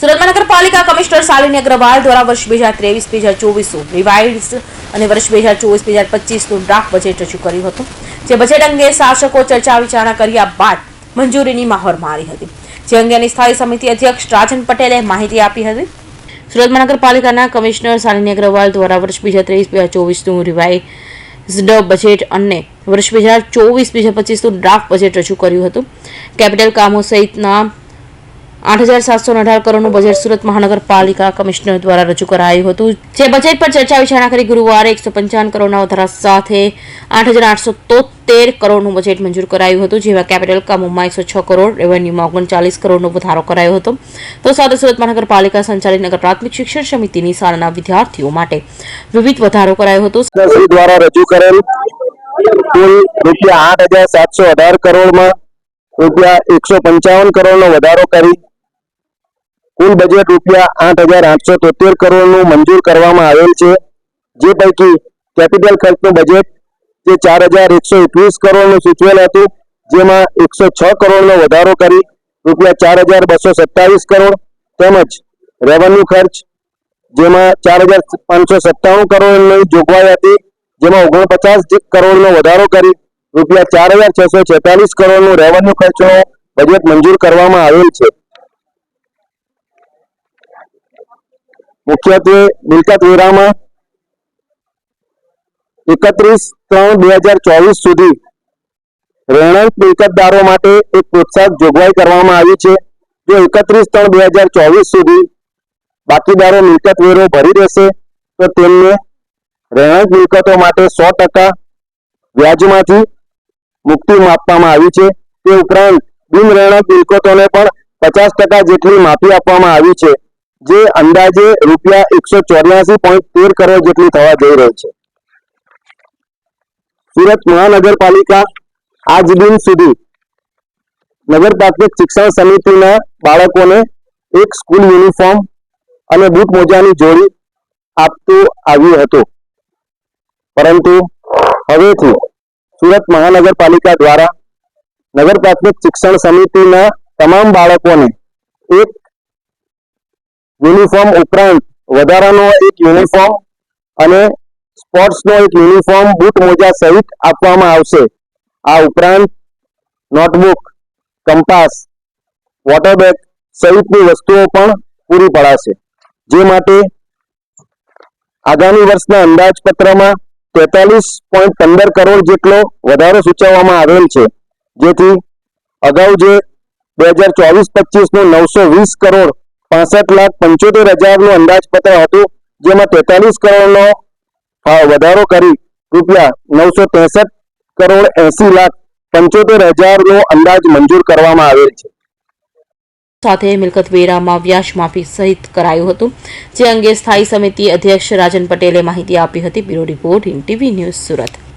સુરત મહાનગરપાલિકા કમિશનર શાલિની અગ્રવાલ દ્વારા વર્ષ બે હજાર ત્રેવીસ, બે હજાર ચોવીસનું રિવાઇઝ અને વર્ષ બે હજાર ચોવીસ, બે હજાર પચીસનું ડ્રાફ્ટ બજેટ રજૂ કર્યું હતું. જે બજેટ અંગે શાસકો ચર્ચા વિચારણા કર્યા બાદ મંજૂરીની મહોર મારી હતી. જે અંગેની સ્થાયી સમિતિ અધ્યક્ષ રાજન પટેલે માહિતી આપી હતી. સુરત મહાનગરપાલિકાના કમિશનર શાલિની અગ્રવાલ દ્વારા વર્ષ બે હજાર ત્રેવીસ, બે હજાર ચોવીસનું રિવાઇઝડ બજેટ અને વર્ષ બે હજાર ચોવીસ, બે હજાર પચીસનું ડ્રાફ્ટ બજેટ રજૂ કર્યું હતું. કેપિટલ કામો સહિતના આઠ હજાર સાતસો અઢાર કરોડનું બજેટ સુરત મહાનગરપાલિકા કમિશનર દ્વારા રજૂ કરાયું હતું. જે બજેટ પર ચર્ચા વિચારણા કરી ગુરુવારે એકસો પંચાવન કરોડના વધારા સાથે આઠ હજાર આઠસો તોતેર કરોડનું બજેટ મંજૂર કરાયું હતું, જેમાં કેપિટલ કામોમાં એકસો છ કરોડ રેવન્યુમાં ઓગણચાલીસ કરોડનો વધારો કરાયો હતો. તો સાથે સુરત મહાનગરપાલિકા સંચાલિત નગર પ્રાથમિક શિક્ષણ સમિતિની શાળાના વિદ્યાર્થીઓ માટે વિવિધ વધારો કરાયો હતો. દ્વારા રજૂ કરેલ રૂપિયા આઠ હજાર સાતસો અઢાર કરોડમાં રૂપિયા એકસો પંચાવન કરોડનો વધારો કરી કુલ બજેટ રૂપિયા આઠ હજાર આઠસો તોતેર કરોડનું મંજૂર કરવામાં આવેલ છે. જે પૈકી કેપિટલ ખર્ચનું બજેટ જે ચાર હજાર એકસો એકવીસ કરોડનું સૂચવેલ હતું, જેમાં એકસો છ કરોડનો વધારો કરી, રૂપિયા ચાર હજાર બસો સત્તાવીસ કરોડ તેમજ રેવન્યુ ખર્ચ, જેમાં ચાર હજાર પાંચસો સત્તાણું કરોડની જોગવાઈ હતી, જેમાં ઓગણપચાસ કરોડનો વધારો કરી, રૂપિયા ચાર હજાર છસો છેતાલીસ કરોડનું રેવન્યુ ખર્ચનો બજેટ મંજૂર કરવામાં આવેલ છે. મુખ્યત્વે મિલકત વેરામાં એકત્રીસ ત્રણ બે હજાર ચોવીસ સુધી રહેણાંક મિલકતદારો માટે એક પ્રોત્સાહક જોગવાઈ કરવામાં આવી છે. જો એકત્રીસ ત્રણ બે હજાર ચોવીસ સુધી બાકીદારો મિલકત વેરો ભરી દેશે, તો તેમને રહેણાંક મિલકતો માટે સો ટકા વ્યાજમાંથી મુક્તિ આપવામાં આવી છે. તે ઉપરાંત બિન રહેણાંક મિલકતોને પણ પચાસ ટકા જેટલી માફી આપવામાં આવી છે. જે અંદાજે રૂપિયા એકસો ચોર્યાસી પોઈન્ટ તેર કરોડ જેટલી થવા જઈ રહી છે. સુરત મહાનગરપાલિકા આજ દિન સુધી નગર પ્રાથમિક શિક્ષણ સમિતિના બાળકોને એક સ્કૂલ યુનિફોર્મ અને બૂટ મોજાની જોડી આપતું આવ્યું હતું. પરંતુ હવેથી સુરત મહાનગરપાલિકા દ્વારા નગર પ્રાથમિક શિક્ષણ સમિતિના તમામ બાળકોને એક યુનિફોર્મ ઉપરાંત વધારાનો એક યુનિફોર્મ અને સ્પોર્ટ્સનો એક યુનિફોર્મ બૂટ મોજા સહિત આપવામાં આવશે. આ ઉપરાંત નોટબુક કંપાસ વોટર બેગ સહિતની વસ્તુઓ પણ પૂરી પડાશે. જે માટે આગામી વર્ષના અંદાજપત્રમાં તેતાલીસ પોઈન્ટ પંદર કરોડ જેટલો વધારો સૂચવવામાં આવેલ છે. જેથી અગાઉ જે બે હજાર ચોવીસ પચીસનું નવસો વીસ કરોડ પાસઠ લાખ પંચોતેર હજારનું અંદાજપત્ર હતું, જેમાં તેતાલીસ કરોડનો વધારો કરી, રૂપિયા નવસો ત્રેસઠ કરોડ એસી લાખ પંચોતેર હજારનો અંદાજ મંજૂર કરવામાં આવેલ છે. સાથે મિલકત વેરામાં વ્યાજ માફી સહિત કરાયું હતું, જે અંગે સ્થાયી સમિતિ અધ્યક્ષ રાજન પટેલે માહિતી આપી હતી. Bureau report in TV news Surat.